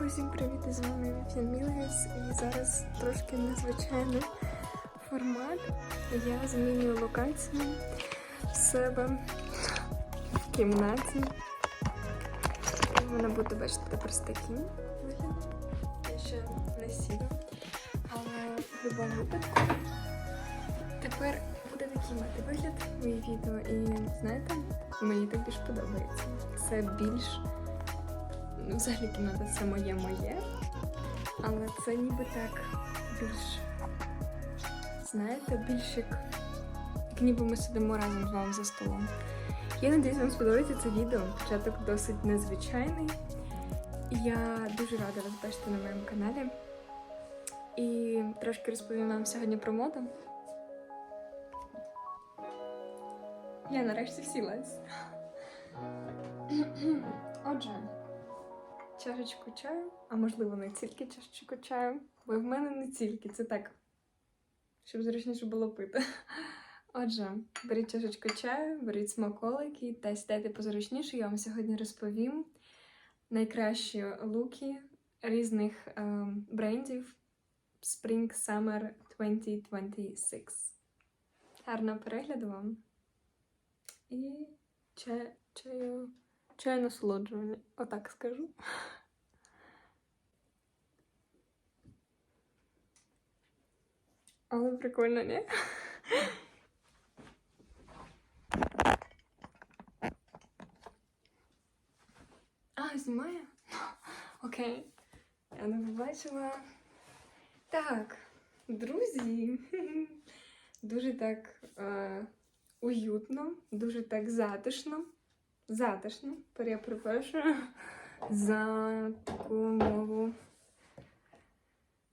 Усім привіт, з вами Мілгіс і зараз трошки незвичайний формат. Я змінюю локацію в себе в кімнаті. Вона буде бачити тепер з таким виглядом. Я ще не сіла. Але в будь-якому випадку тепер буде такий мати вигляд моє відео. І знаєте, мені так більш подобається. Це більш Ну, взагалі кімната це моє моє, але це ніби так більш, знаєте, більш як, як ніби ми сидимо разом з вами за столом. Я надіюсь, вам сподобається це відео. Початок досить незвичайний. Я дуже рада вас бачити на моєму каналі. І трошки розповім вам сьогодні про моду. Я нарешті сілась. Отже чашечку чаю, а можливо не тільки чашечку чаю, бо в мене не тільки, це так, щоб зручніше було пити. Отже, беріть чашечку чаю, беріть смаколики та сідайте позручніше. Я вам сьогодні розповім найкращі луки різних е, брендів Spring Summer 2026. Гарного перегляду вам. І чаю. Чай насолоджування, отак скажу. Але прикольно, ні? А, знімає? Окей. Я не побачила. Так, друзі. Дуже так е, уютно, дуже так затишно затишно. Перепрошую за таку мову.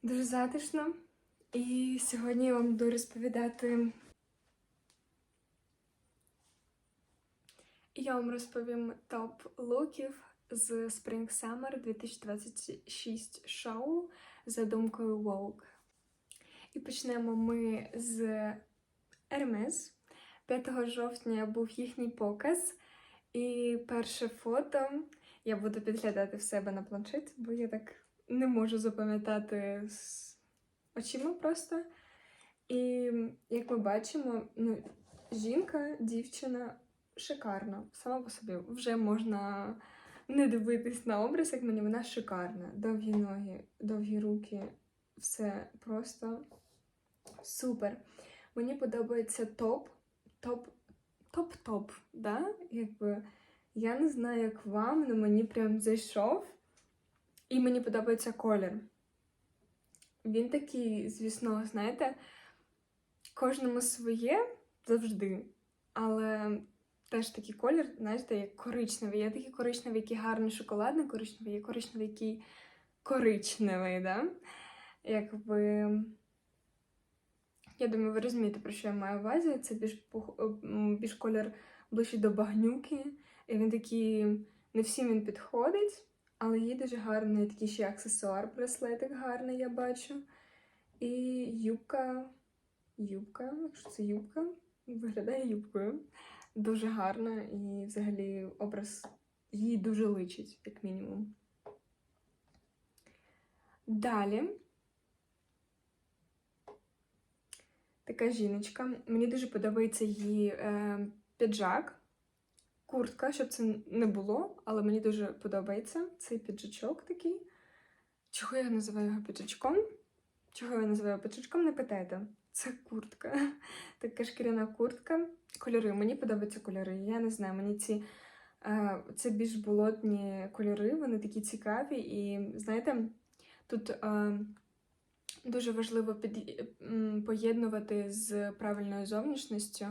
Дуже затишно. І сьогодні я вам буду розповідати. Я вам розповім топ луків з Spring Summer 2026 шоу за думкою Vogue. І почнемо ми з Hermes. 5 жовтня був їхній показ. І перше фото я буду підглядати в себе на планшеті, бо я так не можу запам'ятати з очима просто. І як ми бачимо, ну, жінка, дівчина шикарна. Сама по собі вже можна не дивитись на образ, як мені вона шикарна. Довгі ноги, довгі руки, все просто супер. Мені подобається топ. Топ топ-топ, да? Якби я не знаю, як вам, але мені прям зайшов. І мені подобається колір. Він такий, звісно, знаєте, кожному своє завжди. Але теж такий колір, знаєте, як коричневий. Є такий коричневий, який гарний шоколадний коричневий, є коричневий, який коричневий, да? Якби. Я думаю, ви розумієте, про що я маю увазі. Це більш більш колір ближче до багнюки. І він такий, не всім він підходить, але є дуже гарний такий ще аксесуар, браслетик гарний, я бачу. І юбка, юбка, якщо це юбка, виглядає юбкою. Дуже гарна і взагалі образ їй дуже личить, як мінімум. Далі. Така жіночка. Мені дуже подобається її е, піджак, куртка, щоб це не було, але мені дуже подобається цей піджачок такий. Чого я називаю його піджачком? Чого я називаю піджачком, не питайте. Це куртка. Така шкіряна куртка. Кольори. Мені подобаються кольори. Я не знаю, мені ці е, це більш болотні кольори, вони такі цікаві. І знаєте, тут. Е, дуже важливо під... поєднувати з правильною зовнішністю.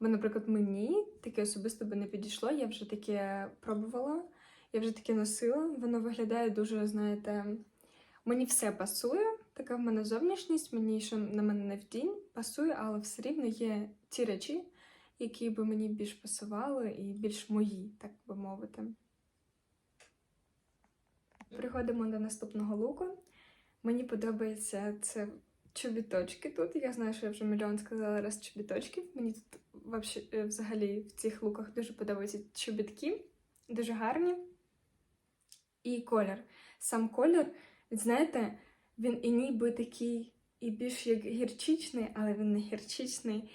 Бо, наприклад, мені таке особисто би не підійшло. Я вже таке пробувала, я вже таке носила. Воно виглядає дуже, знаєте, мені все пасує. Така в мене зовнішність, мені що на мене не вдінь, пасує, але все рівно є ті речі, які би мені більш пасували і більш мої, так би мовити. Приходимо до наступного луку. Мені подобається це чобіточки тут. Я знаю, що я вже мільйон сказала раз чобіточки. Мені тут е, взагалі в цих луках дуже подобаються чобітки, дуже гарні. І колір. сам колір, знаєте, він і ніби такий, і більш як гірчичний, але він не гірчичний.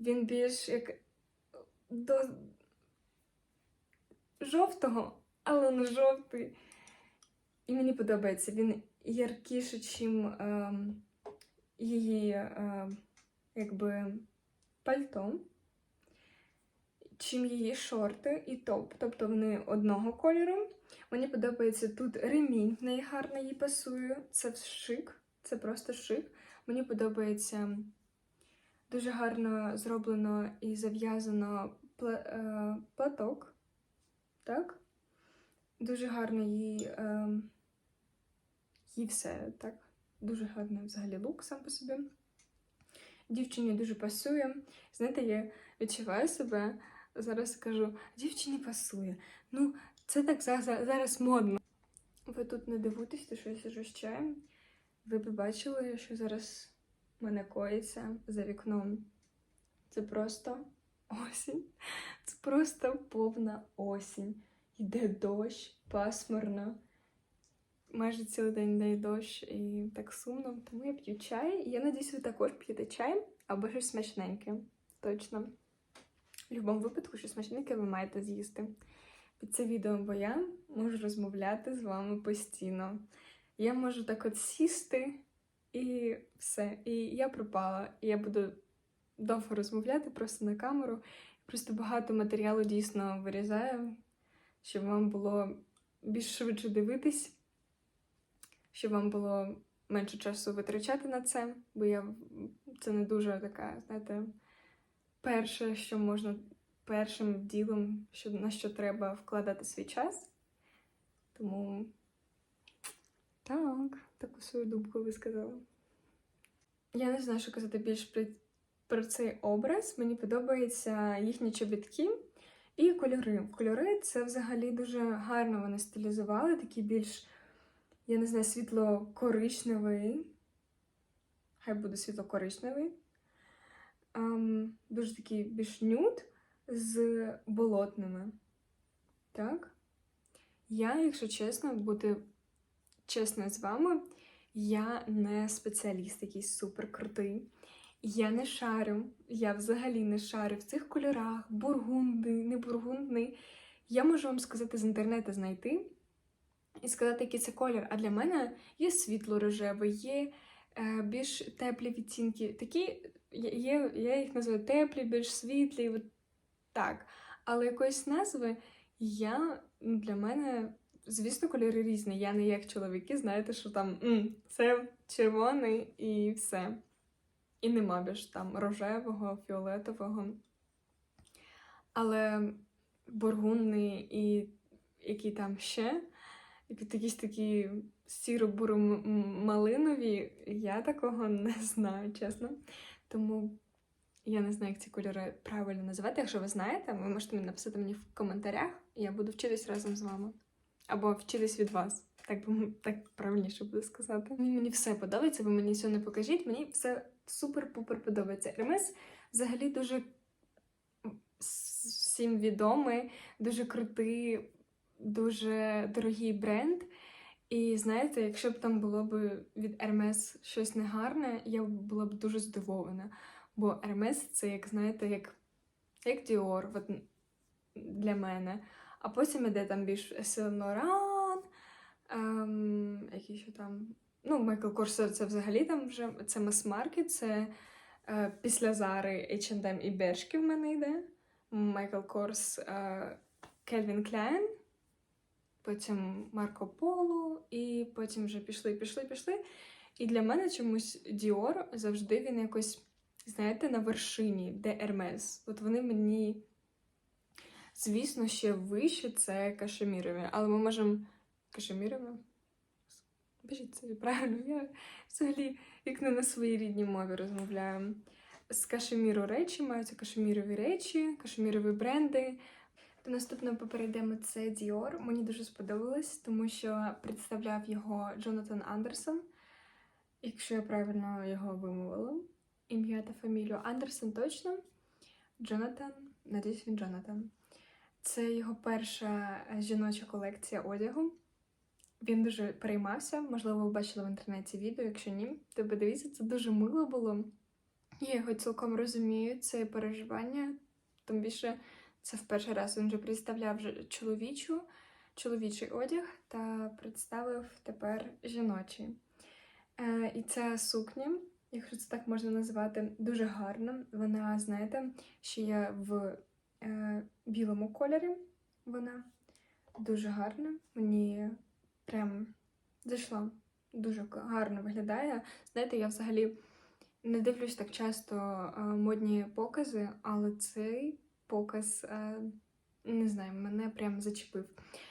Він більш як до жовтого, але не жовтий. І мені подобається. Він яркіше, чим ем, її ем, якби пальто, чим її шорти і топ. Тобто вони одного кольору. Мені подобається тут ремінь, в неї гарно їй пасує. Це шик, це просто шик. Мені подобається дуже гарно зроблено і зав'язано е, платок. Так? Дуже гарно е, їй все так. Дуже гарний взагалі лук сам по собі. Дівчині дуже пасує. Знаєте, я відчуваю себе, зараз скажу, дівчині пасує. Ну, це так за- за- зараз модно. Ви тут не дивуйтесь, то що я сижу з чаєм. Ви б бачили, що зараз мене коїться за вікном. Це просто осінь. Це просто повна осінь. Йде дощ, пасмурно. Майже цілий день йде дощ і так сумно. Тому я п'ю чай. Я надіюсь, ви також п'єте чай або щось смачненьке. Точно. В будь-якому випадку, щось смачненьке ви маєте з'їсти під це відео, бо я можу розмовляти з вами постійно. Я можу так от сісти і все. І я пропала. І я буду довго розмовляти просто на камеру. Просто багато матеріалу дійсно вирізаю, щоб вам було більш швидше дивитись, щоб вам було менше часу витрачати на це, бо я це не дуже така, знаєте, перше, що можна першим ділом, що, на що треба вкладати свій час. Тому так, таку свою думку висказала. Я не знаю, що казати більш про цей образ. Мені подобаються їхні чобітки і кольори. Кольори це взагалі дуже гарно вони стилізували, такі більш, я не знаю, світло-коричневий. Хай буде світло-коричневий. Ем, дуже такий більш нюд з болотними. Так? Я, якщо чесно, бути чесна з вами, я не спеціаліст якийсь супер крутий. Я не шарю, я взагалі не шарю в цих кольорах, бургундний, не бургундний. Я можу вам сказати з інтернету знайти і сказати, який це колір. А для мене є світло-рожевий, є е, більш теплі відтінки. Такі є, я їх називаю теплі, більш світлі. От так. Але якоїсь назви я ну, для мене, звісно, кольори різні. Я не як чоловіки, знаєте, що там м, це червоний і все. І нема більш там рожевого, фіолетового. Але бургунний і які там ще, якісь такі сіро-буро-малинові, я такого не знаю, чесно. Тому я не знаю, як ці кольори правильно називати. Якщо ви знаєте, ви можете написати мені в коментарях, і я буду вчитись разом з вами. Або вчитись від вас. Так так правильніше буде сказати. Мені, все подобається, ви мені цього не покажіть. Мені все супер-пупер подобається. Hermes взагалі дуже всім відомий, дуже крутий, дуже дорогий бренд. І знаєте, якщо б там було б від Hermes щось негарне, я була б дуже здивована. Бо Hermes це, як знаєте, як, як Dior от, для мене. А потім іде там більш Laurent, ем, які ще там. Ну, Майкл Корс це взагалі там вже це мас-маркет, це е, після Зари H&M і Бершки в мене йде. Майкл Корс, Кельвін Кляйн, потім Марко Поло, і потім вже пішли, пішли, пішли. І для мене чомусь Діор завжди він якось, знаєте, на вершині, де Ермес. От вони мені, звісно, ще вище це кашемірові, але ми можемо. Кашемірові? Бежіть собі, правильно, я взагалі як не на своїй рідній мові розмовляю. З кашеміру речі маються кашемірові речі, кашемірові бренди. До наступного попередемо це Dior. Мені дуже сподобалось, тому що представляв його Джонатан Андерсон, якщо я правильно його вимовила. Ім'я та фамілію Андерсон точно. Джонатан, надіюсь, він Джонатан. Це його перша е, жіноча колекція одягу. він дуже переймався. Можливо, ви бачили в інтернеті відео. Якщо ні, то подивіться, це дуже мило було. Я його цілком розумію, це переживання. Тим більше це в перший раз він вже представляв чоловічу, чоловічий одяг та представив тепер жіночий. Е, і ця сукня, якщо це так можна назвати, дуже гарна. Вона, знаєте, ще є в е, білому кольорі. Вона дуже гарна. Мені прям зайшла. Дуже гарно виглядає. Знаєте, я взагалі не дивлюсь так часто е, модні покази, але цей показ, е, не знаю, мене прям зачепив.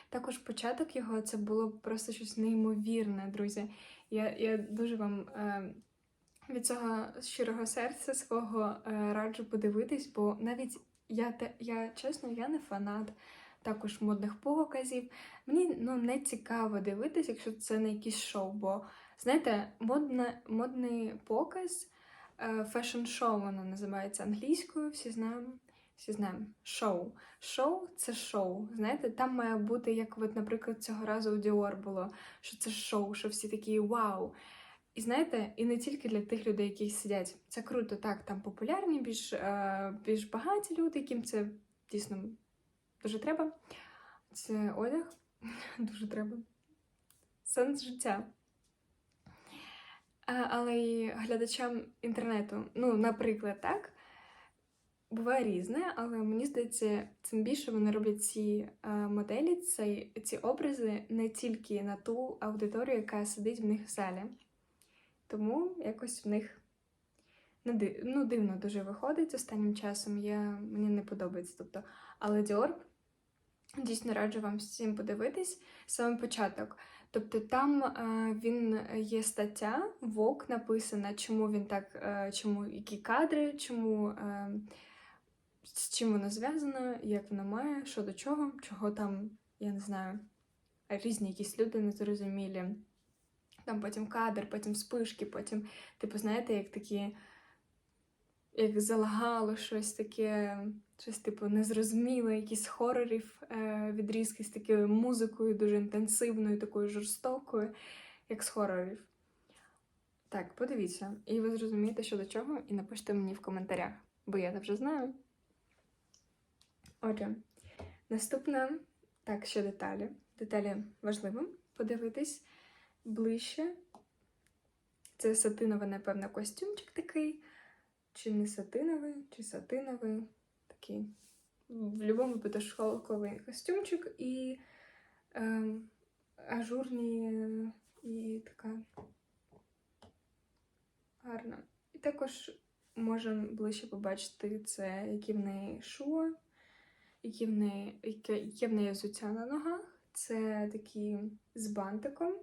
Також початок його це було просто щось неймовірне, друзі. Я, я дуже вам е, від цього щирого серця свого е, раджу подивитись, бо навіть я, те, я чесно, я не фанат також модних показів. Мені ну, не цікаво дивитись, якщо це не якийсь шоу. Бо знаєте, модне, модний показ, е, фешн-шоу воно називається англійською, всі знаємо. Всі знаємо, шоу. Шоу це шоу. Знаєте, там має бути, як от, наприклад, цього разу у Dior було, що це шоу, що всі такі вау. І знаєте, і не тільки для тих людей, які сидять. Це круто, так, там популярні, більш, е, більш багаті люди, яким це дійсно дуже треба. Це одяг дуже треба. Сенс життя. Але й глядачам інтернету, ну, наприклад, так. Буває різне, але мені здається, цим більше вони роблять ці е, моделі, ці, ці образи не тільки на ту аудиторію, яка сидить в них в залі. Тому якось в них ну, дивно дуже виходить останнім часом. Я, мені не подобається. Тобто, але Dior дійсно раджу вам всім подивитись саме початок. Тобто там е, він є стаття, Vogue написана, чому він так, е, чому які кадри, чому. Е, з чим воно зв'язано, як воно має, що до чого, чого там, я не знаю, різні якісь люди незрозумілі. Там потім кадр, потім спишки, потім, типу, знаєте, як такі, як залагало щось таке, щось, типу, незрозуміле, якісь хорорів, е, відрізки з такою музикою, дуже інтенсивною, такою жорстокою, як з хорорів. Так, подивіться, і ви зрозумієте, що до чого, і напишіть мені в коментарях, бо я це вже знаю. Отже, наступна, так, ще деталі. Деталі важливо подивитись ближче. Це сатиновий, напевно, костюмчик такий. Чи не сатиновий, чи сатиновий. Такий. В будь-якому випадку шовковий костюмчик і е, ажурні і така гарна. І також можемо ближче побачити це, які в неї шуа які в неї, яке, в неї взуття на ногах. Це такі з бантиком,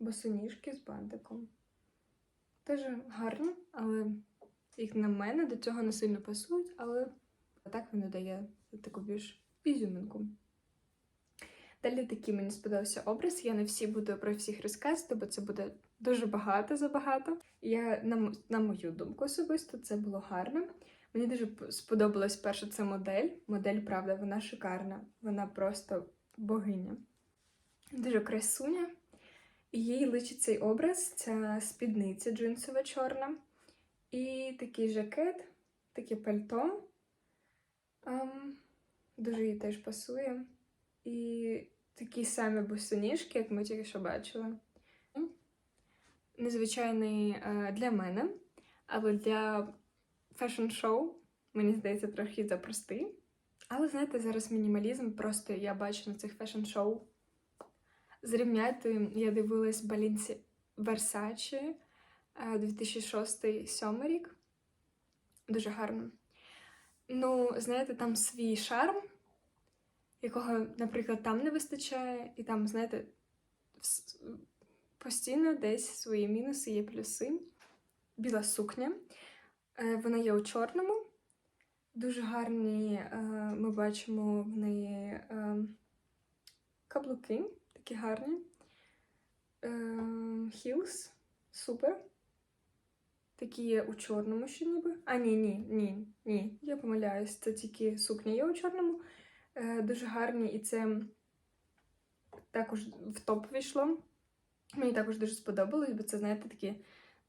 босоніжки з бантиком. Теж гарно, але як на мене, до цього не сильно пасують, але так воно дає таку більш ізюминку. Далі такий мені сподобався образ. Я не всі буду про всіх розказувати, бо це буде дуже багато забагато. Я, на, на мою думку особисто, це було гарно. Мені дуже сподобалась перша ця модель. Модель, правда, вона шикарна. Вона просто богиня. Дуже красуня. Їй личить цей образ, ця спідниця джинсова чорна. І такий жакет, таке пальто. Ем, дуже їй теж пасує. І такі самі босоніжки, як ми тільки що бачили. Незвичайний е, для мене, але для фешн-шоу, мені здається, трохи запростий. Але знаєте, зараз мінімалізм просто я бачу на цих фешн-шоу. Зрівняти я дивилась Балінці Versace 2006-2007 рік. Дуже гарно. Ну, знаєте, там свій шарм, якого, наприклад, там не вистачає, і там, знаєте, постійно десь свої мінуси є плюси. Біла сукня. Е, Вона є у чорному. Дуже гарні е, ми бачимо в неї е, каблуки, такі гарні. Хілс, супер. Такі є у чорному ще ніби. А, ні, ні, ні, ні. Я помиляюсь. Це тільки сукня є у чорному. Дуже гарні, і це також в топ війшло. Мені також дуже сподобалось, бо це, знаєте, такий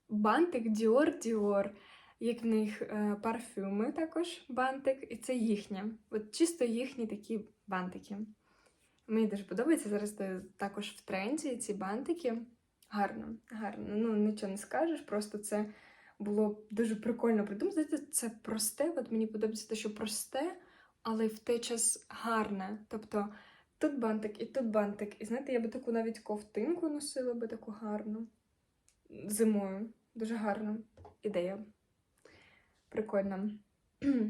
бантик Dior Dior, як в них е, парфюми також бантик, і це їхнє. От чисто їхні такі бантики. Мені дуже подобається. Зараз також в тренді ці бантики. Гарно, гарно. Ну, нічого не скажеш, просто це було дуже прикольно придумано. Знаєте, це просте. От мені подобається те, що просте, але в той час гарне. Тобто тут бантик і тут бантик. І знаєте, я би таку навіть ковтинку носила би таку гарну. Зимою. Дуже гарна ідея. Прикольно.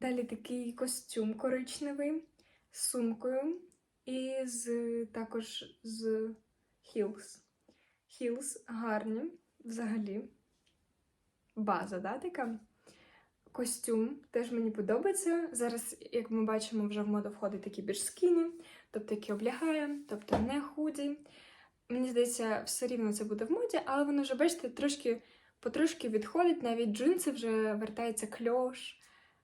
Далі такий костюм коричневий з сумкою і з, також з Heels. Heels гарні взагалі. База, да, така? Костюм теж мені подобається. Зараз, як ми бачимо, вже в моду входить такі більш скіні, тобто які облягає, тобто не худі. Мені здається, все рівно це буде в моді, але воно вже, бачите, трошки потрошки відходить, навіть джинси вже вертається кльош.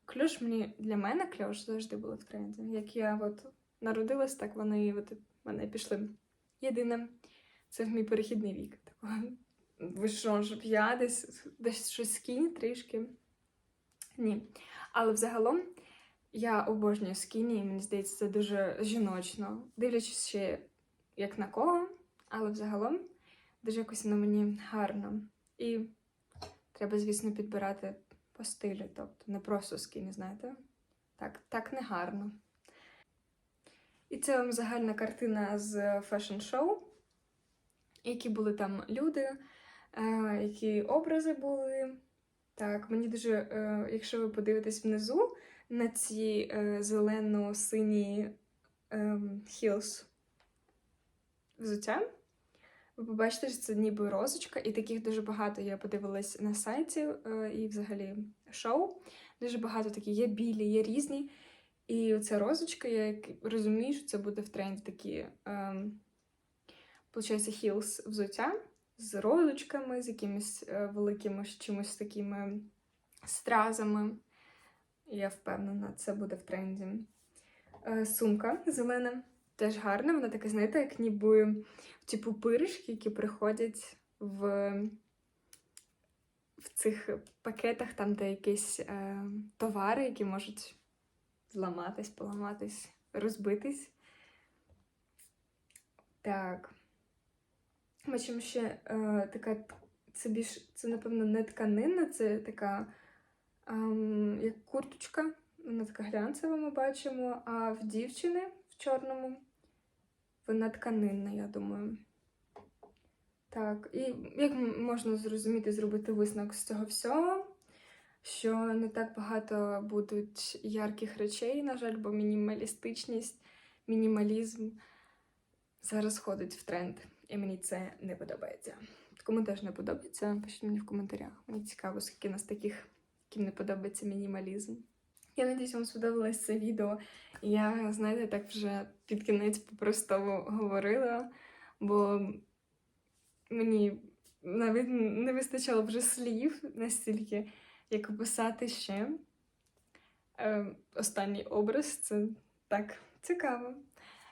Кльош мені для мене кльош завжди було в тренді. Як я от народилась, так вони от вони пішли. Єдине, це мій перехідний вік. Ви що, щоб я десь, десь щось скіні трішки? Ні. Але взагалом я обожнюю скіні, і мені здається, це дуже жіночно. Дивлячись ще як на кого, але взагалом дуже якось на мені гарно. І треба, звісно, підбирати по стилю, тобто не просто скіні, знаєте? Так, так не гарно. І це вам загальна картина з фешн-шоу, які були там люди, е, які образи були. Так, мені дуже, е, якщо ви подивитесь внизу на ці е, зелено-сині хілс взуття, ви побачите, що це ніби розочка, і таких дуже багато я подивилась на сайті е, і взагалі шоу. Дуже багато такі є білі, є різні. І оця розочка, я розумію, що це буде в тренді такі, ем, получається, хілс взуття з розочками, з якимись е, великими чимось такими стразами. Я впевнена, це буде в тренді. Е, сумка зелена, теж гарна. Вона така, знаєте, як ніби типу пиріжки, які приходять в в цих пакетах, там, де якісь е, товари, які можуть зламатись, поламатись, розбитись. Так. Бачимо ще е, така, це більш, це, напевно, не тканина, це така ем, як курточка. Вона така глянцева, ми бачимо, а в дівчини в чорному вона тканинна, я думаю. Так, і як можна зрозуміти, зробити висновок з цього всього? Що не так багато будуть ярких речей, на жаль, бо мінімалістичність, мінімалізм зараз ходить в тренд, і мені це не подобається. Кому теж не подобається, пишіть мені в коментарях. Мені цікаво, скільки нас таких, яким не подобається мінімалізм. Я надіюсь, вам сподобалось це відео. Я, знаєте, так вже під кінець по-простому говорила, бо мені навіть не вистачало вже слів настільки, як описати ще. Е, останній образ це так цікаво.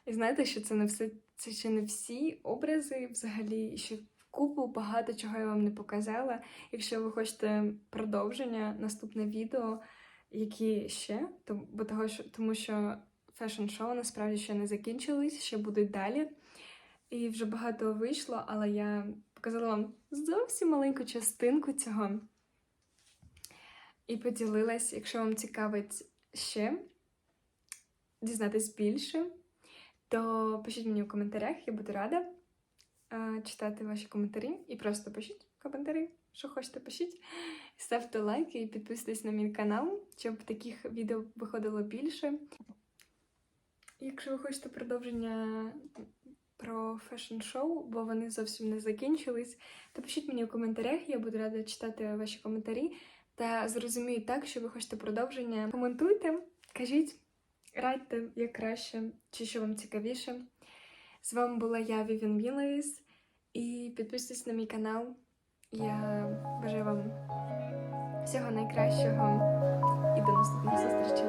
І знаєте, що це не все, це ще не всі образи взагалі, ще купу багато чого я вам не показала. Якщо ви хочете продовження, наступне відео, які ще, бо того, що, тому що фешн-шоу насправді ще не закінчились, ще будуть далі. І вже багато вийшло, але я показала вам зовсім маленьку частинку цього. І поділилась, якщо вам цікавить ще дізнатись більше, то пишіть мені в коментарях, я буду рада е, читати ваші коментарі. І просто пишіть коментарі, що хочете, пишіть. Ставте лайки і підписуйтесь на мій канал, щоб таких відео виходило більше. Якщо ви хочете продовження про фешн-шоу, бо вони зовсім не закінчились, то пишіть мені у коментарях, я буду рада читати ваші коментарі та зрозумію так, що ви хочете продовження. Коментуйте, кажіть, радьте як краще, чи що вам цікавіше. З вами була я, Вівін Мілевіс, і підписуйтесь на мій канал. Я бажаю вам всього найкращого і до наступних зустрічей.